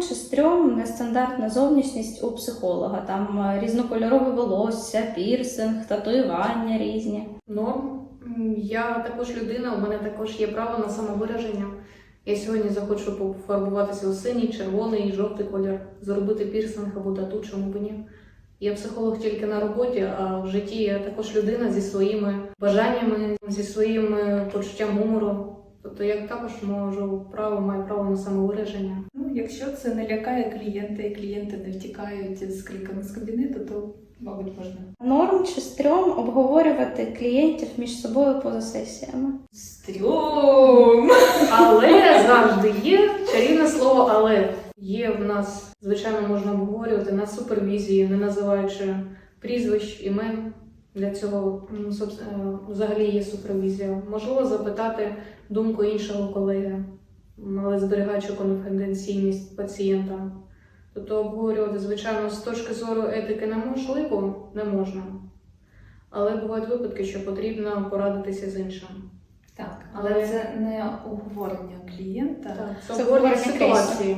чи стрьом нестандартна зовнішність у психолога? Там е, різнокольорове волосся, пірсинг, татуювання різні. Норм. Я також людина, у мене також є право на самовираження. Я сьогодні захочу пофарбуватися у синій, червоний жовтий колір, зробити пірсинг або тату, чому б ні. Я психолог тільки на роботі, а в житті я також людина зі своїми бажаннями, зі своїм е, почуттям гумору. Тобто я також можу право, маю право на самовираження. Ну, якщо це не лякає клієнта і клієнти не втікають з криками з кабінету, то мабуть можна. Норм чи стрьом обговорювати клієнтів між собою поза сесіями. Стрьом! Але завжди є чарівне слово але. Є в нас, звичайно, можна обговорювати на супервізії, не називаючи прізвищ, імен. Для цього собс- е, взагалі є супервізія. Можливо запитати думку іншого колеги, м, але зберігаючи конфіденційність пацієнта. Тобто обговорювати, звичайно, з точки зору етики неможливо, не можна. Але бувають випадки, що потрібно порадитися з іншим. Так, але Але- це не обговорення клієнта. Так, Це це обговорення ситуації.